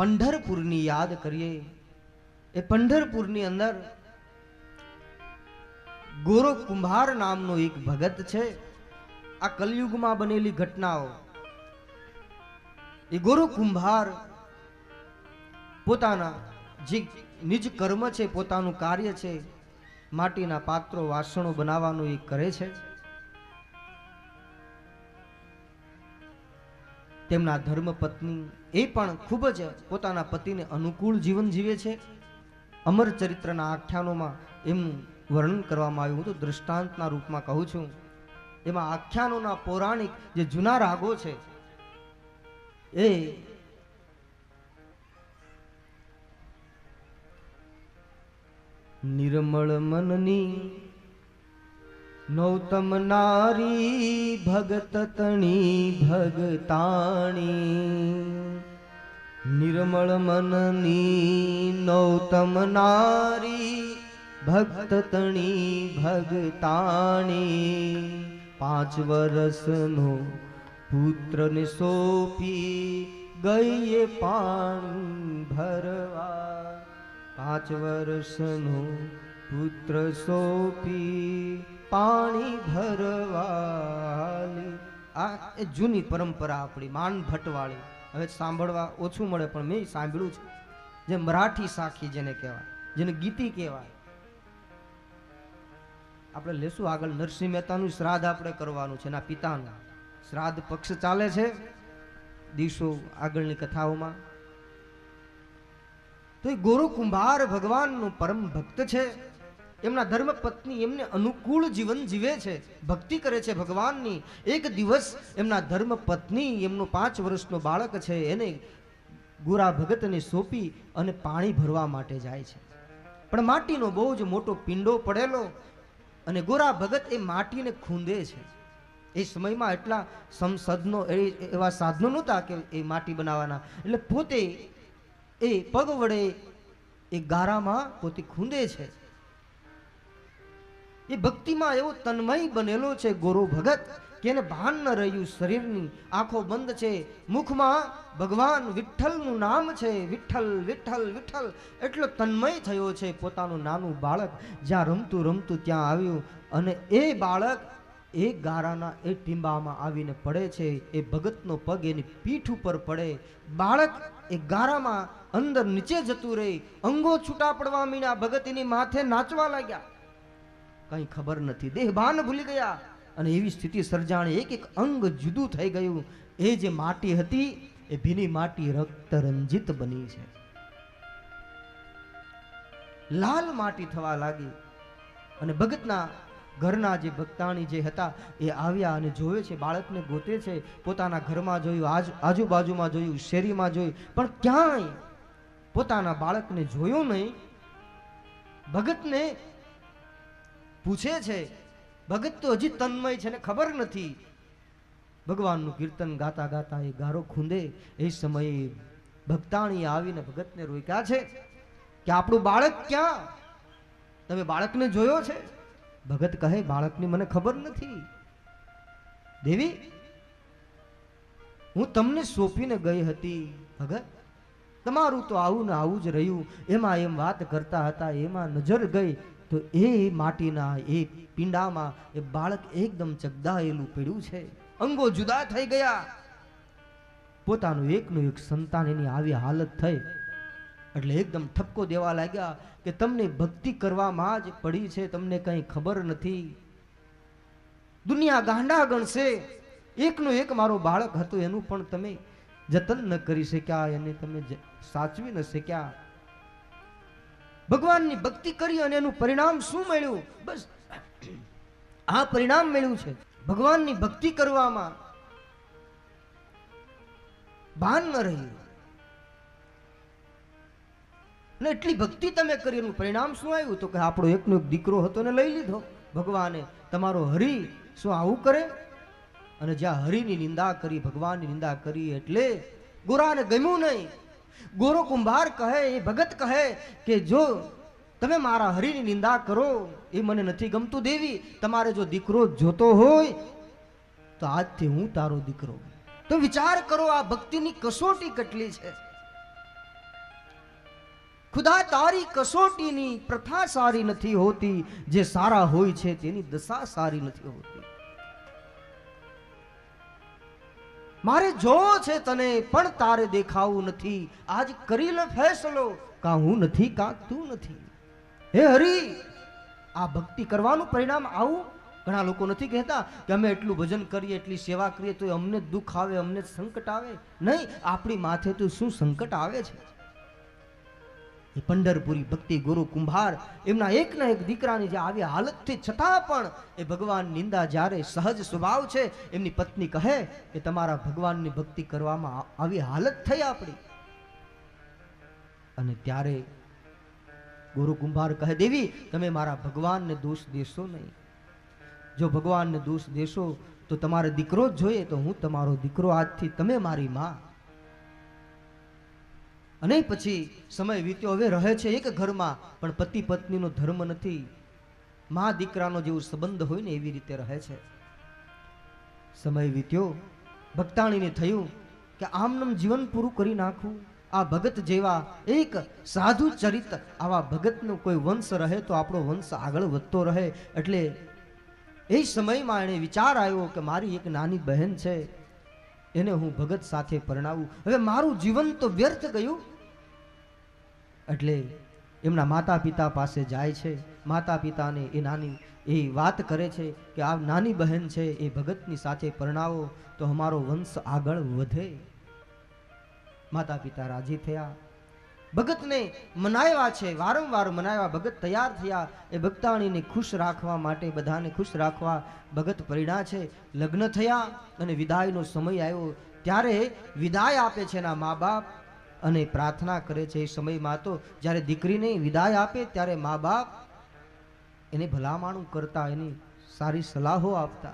પંઢરપુરની યાદ કરીએ. એ પંઢરપુરની અંદર ગોરો કુંભાર નામનો એક ભગત છે. આ કલયુગમાં બનેલી ઘટનાઓ. એ ગોરો કુંભાર પોતાના જે નિજ કર્મ છે, પોતાનું કાર્ય છે, માટીના પાત્રો વાસણો બનાવવાનું એ કરે છે. તેમના ધર્મ પત્ની એ પણ ખૂબ જ પોતાના પતિને અનુકૂળ જીવન જીવે છે. અમર ચરિત્રના આખ્યાનોમાં એમનું વર્ણન કરવામાં આવ્યું હું તો દૃષ્ટાંતના રૂપમાં કહું છું. એમાં આખ્યાનોના પૌરાણિક જે જૂના રાગો છે, એ નિર્મળ મનની નૌતમ નારી ભગત તણી ભગતાણી. નિર્મળ મનની નૌતમ નારી ભક્ત તણી ભગતાણી. પાંચ વર્ષનો પુત્રને સોંપી ગઈએ પાણી ભરવા. પાંચ વર્ષનો પુત્ર સોંપી પાણી ભરવાલી. આ એ જૂની પરંપરા આપણી, માન ભટ્ટવાળી હવે સાંભળવા ઓછું મળે, પણ મેં સાંભળ્યું છે. જે મરાઠી સાખી જેને કહેવાય, જેને ગીતી કહેવાય. આપણે લેશું આગળ નરસિંહ મહેતાનું શ્રાદ્ધ આપણે કરવાનું છે, એના પિતાનું. શ્રાદ્ધ પક્ષ ચાલે છે. દિવસો આગળની કથાઓમાં. તો એ ગોરુ કુંભાર ભગવાનનું પરમ ભક્ત છે. એમના ધર્મ પત્ની એમને અનુકૂળ જીવન જીવે છે, ભક્તિ કરે છે ભગવાનની. એક દિવસ એમના ધર્મ પત્ની એમનો પાંચ વર્ષનો બાળક છે, એને ગોરા ભગતને સોંપી અને પાણી ભરવા માટે જાય છે. પણ માટીનો બહુ જ મોટો પિંડો પડેલો અને ગોરા ભગત એ માટીને ખૂંદે છે. એ સમયમાં એટલા સંસદનો એ- એવા સાધનો નહોતા કે એ માટી બનાવવાના. એટલે પોતે એ પગ વડે એ ગારામાં પોતે ખૂંદે છે. એ ભક્તિમાં એવો તન્મય બનેલો છે ગોરો ભગત, કે એને ભાન ન રહ્યું શરીરની. આંખો બંધ છે, મુખમાં ભગવાન વિઠ્ઠલનું નામ છે. વિઠ્ઠલ વિઠ્ઠલ વિઠ્ઠલ. એટલો તન્મય થયો છે પોતાનું નાનું બાળક. જ્યાં રમતું રમતું ત્યાં આવ્યું. અને એ બાળક એ ગારાના, એ ટીંબામાં આવીને પડે છે. એ ભગતનો પગ એની પીઠ ઉપર પડે. બાળક એ ગારામાં અંદર નીચે જતું રહે. અંગો છૂટા પડવા મીણ્યા, ભગત એની માથે નાચવા લાગ્યા. કઈ ખબર નથી. દેહ ભાન ભૂલી ગયા. અને એવી સ્થિતિ સર્જાણી. એક એક અંગ જુદું થઈ ગયું. એ જે માટી હતી, એ ભીની માટી રક્ત રંજિત બની છે. લાલ માટી થવા લાગી. અને ભગતના ઘરના જે ભક્તાણી જે હતા, એ આવ્યા અને જોવે છે, બાળકને ગોતે છે, પોતાના ઘરમાં જોયું, આજ, આજુબાજુમાં જોયું, શેરીમાં જોયું. પણ ક્યાંય પોતાના બાળકને જોયું નહીં. ભગતને પૂછે છે, ભગત તો હજી તન્મય છે ને ખબર નથી. ભગવાનનું કીર્તન ગાતા ગાતા એ ગારો ખૂંદે, એ સમયે ભક્તાણી આવીને ભગતને રોક્યા છે કે આપણું બાળક ક્યાં? તમે બાળકને જોયો છે? ભગત કહે, બાળકની મને ખબર નથી. દેવી, હું તમને સોંપીને ગઈ હતી, ભગત. તમારું તો આવું ને આવું જ રહ્યું. એમાં એમ વાત કરતા હતા, એમાં નજર ગઈ. તો એ માટીના, એ પિંડામાં એ બાળક એકદમ ચગદાયેલું પડ્યું છે. અંગો જુદા થઈ ગયા. પોતાનું એકનું એક સંતાન એની આવી હાલત થઈ. એટલે એકદમ ઠપકો દેવા લાગ્યા કે તમને ભક્તિ કરવામાં જ પડી છે, તમને કંઈ ખબર નથી. દુનિયા ગાંડા ગણશે. એકનો એક મારો બાળક હતો, એનું પણ તમે જતન ન કરી શક્યા, એને તમે સાચવી ન શક્યા. ભગવાનની ભક્તિ કરી અને એનું પરિણામ શું મળ્યું? બસ, આ પરિણામ મળ્યું છે. ભગવાનની ભક્તિ કરવામાં ભાન ન રહ્યું અને એટલી ભક્તિ તમે કરી, એનું પરિણામ શું આવ્યું? તો કે આપણો એકનો એક દીકરો હતો ને લઈ લીધો. ભગવાને તમારો હરિ શું આવું કરે? અને જ્યાં હરિની નિંદા કરી, ભગવાનની નિંદા કરી એટલે ગોરાને ગમ્યું નહીં. ગોરો કુંભાર કહે, એ ભગત કહે કે જો તમે મારા હરિની નિંદા કરો, એ મને નથી ગમતું દેવી. તમારે જો દીકરો જોતો હોય, તો આજથી હું તારો દીકરો તો વિચાર કરો, આ ભક્તિની કસોટી કેટલી છે. ખુદા તારી કસોટીની પ્રથા સારી નથી હોતી, જે સારા હોય છે તેની દશા સારી નથી હોતી. મારે જોવો છે તને પણ તારે દેખાવું નથી. આજ કરી લે ફેસલો કા હું નથી, કા તું નથી. હે હરી, આ ભક્તિ કરવાનું પરિણામ આવું? ઘણા લોકો નથી કહેતા કે અમે એટલું ભજન કરીએ, એટલી સેવા કરીએ, તો અમને દુઃખ આવે, અમને સંકટ આવે. નહીં, આપણી માથે તો શું સંકટ આવે છે? પંઢરપુરી ભક્તિ ગુરુ કુંભાર, એમના એકના એક દીકરાની જે આવી હાલતથી છતાં પણ, એ ભગવાન નિંદા જ્યારે સહજ સ્વભાવ છે, એમની પત્ની કહે કે તમારા ભગવાનની ભક્તિ કરવામાં આવી હાલત થઈ આપણી. અને ત્યારે ગુરુ કુંભાર કહે, દેવી, તમે મારા ભગવાનને દોષ દેશો નહીં. જો ભગવાનને દોષ દેશો, તો તમારે દીકરો જ જોઈએ તો હું તમારો દીકરો આજથી તમે મારી માં. અને પછી સમય વીત્યો. હવે રહે છે એક ઘરમાં, પણ પતિ પત્નીનો ધર્મ નથી. મા દીકરાનો જેવો સંબંધ હોય ને એવી રીતે રહે છે. સમય વીત્યો. ભક્તાણીને થયું કે આમનમ જીવન પૂરું કરી નાખું. આ ભગત જેવા એક સાધુ ચરિત આવા ભગતનો કોઈ વંશ રહે તો આપણો વંશ આગળ વધતો રહે. એટલે એ સમયમાં એણે વિચાર આવ્યો કે મારી એક નાની બહેન છે. એને હું ભગત સાથે પરણાવું. હવે મારું જીવન તો વ્યર્થ ગયું. એટલે એમના માતા પિતા પાસે જાય છે. માતા પિતાને એ નાની, એ વાત કરે છે કે આ નાની બહેન છે એ ભગતની સાથે પરણાવો તો અમારો વંશ આગળ વધે. માતા પિતા રાજી થયા. ભગતને મનાવ્યા છે, વારંવાર મનાવ્યા, ભગત તૈયાર થયા, એ ભક્તાણીને ખુશ રાખવા માટે, બધાને ખુશ રાખવા ભગત પરિણા છે. લગ્ન થયા અને વિદાયનો સમય આવ્યો. ત્યારે વિદાય આપે છે એના મા બાપ અને પ્રાર્થના કરે છે એ સમયમાં તો જ્યારે દીકરીને વિદાય આપે ત્યારે મા બાપ એને ભલામણું કરતા, એની સારી સલાહો આપતા.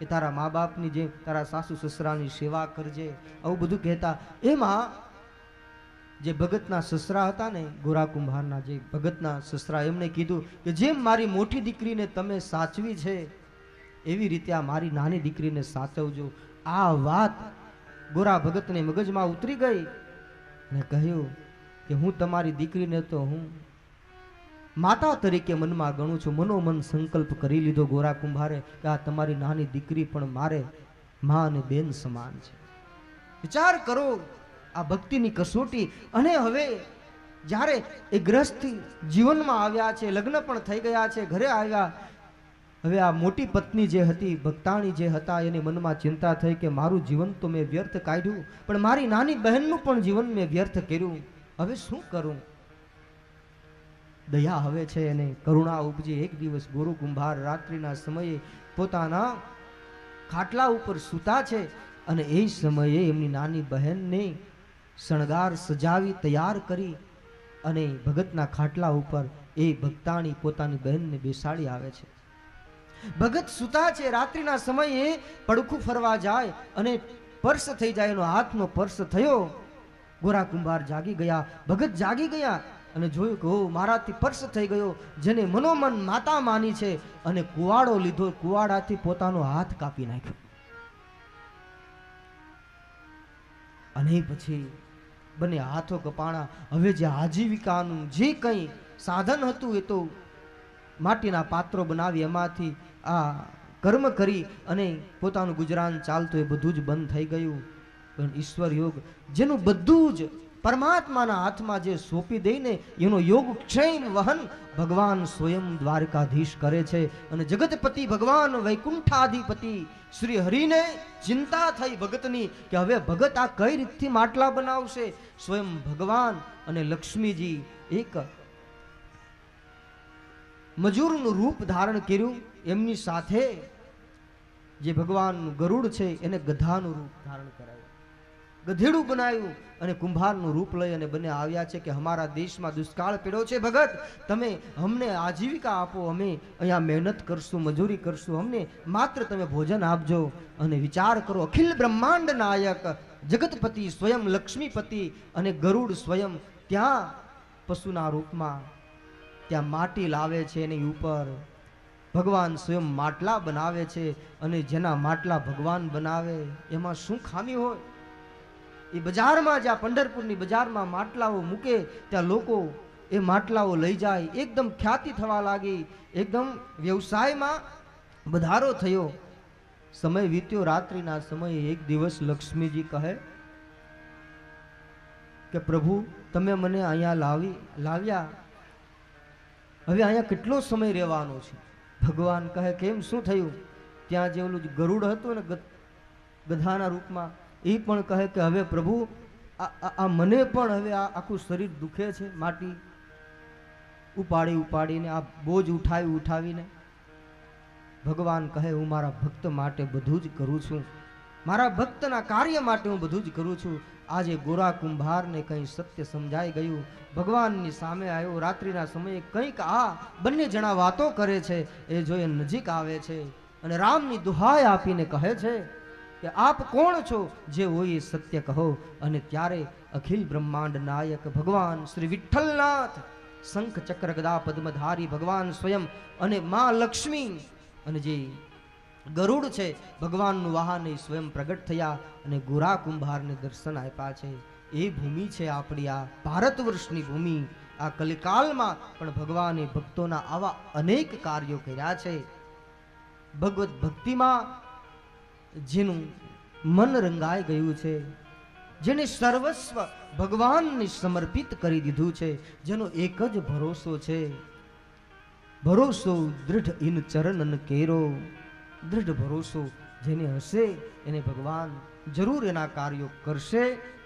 એ તારા મા બાપની જેમ તારા સાસુ સસરાની સેવા કરજે, આવું બધું કહેતા. એમાં જે ભગતના સસરા હતા ને ગોરા કુંભારના જે ભગતના સસરા, એમણે કીધું કે જેમ મારી મોટી દીકરીને તમે સાચવી છે, એવી રીતે આ મારી નાની દીકરીને સાચવજો. આ વાત ગોરા ભગતને મગજમાં ઉતરી ગઈ અને કહ્યું કે હું તમારી દીકરીને તો હું માતા તરીકે મનમાં ગણું છું. મનોમન સંકલ્પ કરી લીધો ગોરા કુંભારે કે આ તમારી નાની દીકરી પણ મારે મા અને બેન સમાન છે. વિચાર કરો આ ભક્તિની કસોટી. અને હવે જ્યારે એ ગ્રસ્તથી જીવનમાં આવ્યા છે, લગ્ન પણ થઈ ગયા છે, ઘરે આવ્યા, હવે આ મોટી પત્ની જે હતી, ભક્તાણી જે હતા, એને મનમાં ચિંતા થઈ કે મારું જીવન તો મેં વ્યર્થ કાઢ્યું, પણ મારી નાની બહેનનું પણ જીવન મેં વ્યર્થ કર્યું. હવે શું કરું? દયા હવે છે એને, કરુણા ઉપજી એક દિવસ ગુરુ કુંભાર રાત્રિના સમયે પોતાના ખાટલા ઉપર સૂતા છે, અને એ સમયે એમની નાની બહેનને શણગાર સજાવી તૈયાર કરી અને ભગતના ખાટલા ઉપર એ ભક્તાણી પોતાની બહેનને બેસાડી આવે છે. ભગત સુતા છે, રાત્રિના સમયે પડખું ફરવા જાય અને પર્સ થઈ જાય, એનો હાથનો પર્સ થયો. ગોરા કુંભાર જાગી ગયા, ભગત જાગી ગયા અને જોયું કે ઓ મારાથી પર્સ થઈ ગયો, જેને મનોમન માતા માની છે અને કુવાડો લીધો, કુવાડાથી પોતાનો હાથ કાપી નાખ્યો. અને પછી બંને હાથો કપાણા. હવે જે આજીવિકાનું જે કંઈ સાધન હતું એ તો માટીના પાત્રો બનાવી, એમાંથી આ કર્મ કરી અને પોતાનું ગુજરાન ચાલતું એ બધું જ બંધ થઈ ગયું. પણ ઈશ્વર યોગ, જેનું બધું જ પરમાત્માના હાથમાં જે સોંપી દઈને એનો યોગ ક્ષેમ વહન ભગવાન સ્વયં દ્વારકાધીશ કરે છે. અને જગતપતિ ભગવાન વૈકુંઠાધિપતિ શ્રી હરિને ચિંતા થઈ ભગતની કે હવે ભગત આ કઈ રીતથી માટલા બનાવશે? સ્વયં ભગવાન અને લક્ષ્મીજી એક મજૂરનું રૂપ ધારણ કર્યું. એમની સાથે જે ભગવાનનું ગરુડ છે, એને ગધાનું રૂપ ધારણ કરાયું. ગધેડું બનાવ્યું અને કુંભારનું રૂપ લઈ અને બંને આવ્યા છે કે અમારા દેશમાં દુષ્કાળ પીડો છે ભગત. તમે અમને આજીવિકા આપો, અમે અહીંયા મહેનત કરશું, મજૂરી કરશું. અમને માત્ર તમે ભોજન આપજો અને વિચાર કરો. અખિલ બ્રહ્માંડ નાયક, જગતપતિ સ્વયં લક્ષ્મીપતિ અને ગરુડ સ્વયં ત્યાં પશુના રૂપમાં, ત્યાં માટી લાવે છે એની ઉપર. ભગવાન સ્વયં માટલા બનાવે છે અને જેના માટલા ભગવાન બનાવે, એમાં શું ખામી હોય? એ બજારમાં જ્યાં પંઢરપુરની બજારમાં માટલાઓ મૂકે, ત્યાં લોકો એ માટલાઓ લઈ જાય. એકદમ ખ્યાતિ થવા લાગી. એકદમ વ્યવસાયમાં વધારો થયો. સમય વીત્યો, રાત્રિના સમયે એક દિવસ લક્ષ્મીજી કહે કે, પ્રભુ, તમે મને અહીંયા લાવી, લાવ્યા. હવે અહીંયા કેટલો સમય રહેવાનો છે? ભગવાન કહે, કેમ? શું થયું? ત્યાં જે ઓલું ગરુડ હતું ને ગધાના રૂપમાં એ પણ કહે કે હવે પ્રભુ, આ મને પણ હવે આ આખું શરીર દુખે છે માટી ઉપાડી ઉપાડીને, આ બોજ ઉઠાવી ઉઠાવીને. ભગવાન કહે, હું મારા ભક્ત માટે બધું જ કરું છું. મારા ભક્તના કાર્ય માટે હું બધું જ કરું છું. આજે ગોરા કુંભારને કંઈ સત્ય સમજાઈ ગયું. ભગવાનની સામે આવ્યો. રાત્રિના સમયે કંઈક આ બંને જણા વાતો કરે છે. એ જોઈ નજીક આવે છે અને રામની દુહાઈ આપીને કહે છે કે આપ કોણ છો જે હોય એ સત્ય કહો? અને ત્યારે અખિલ બ્રહ્માંડ નાયક ભગવાન શ્રી વિઠ્ઠલનાથ, શંખ ચક્ર ગદા પદ્મધારી ભગવાન સ્વયં અને માં લક્ષ્મી અને જે ગરુડ છે, ભગવાનનું વાહન એ સ્વયં પ્રગટ થયા અને ગોરા કુંભારને દર્શન આપ્યા છે. એ ભૂમિ છે આપણી આ ભારત વર્ષની ભૂમિ. આ કલિકાલમાં પણ ભગવાને ભક્તોના આવા અનેક કાર્યો કર્યા છે. ભગવત ભક્તિમાં જેનું મન રંગાઈ ગયું છે જેને સર્વસ્વ ભગવાનને સમર્પિત કરી દીધું છે, જેનો એક જ ભરોસો છે. ભરોસો દૃઢ ઇન ચરણન કેરો, દૃઢ ભરોસો જેને હશે એને ભગવાન જરૂર એના કાર્યો કરશે.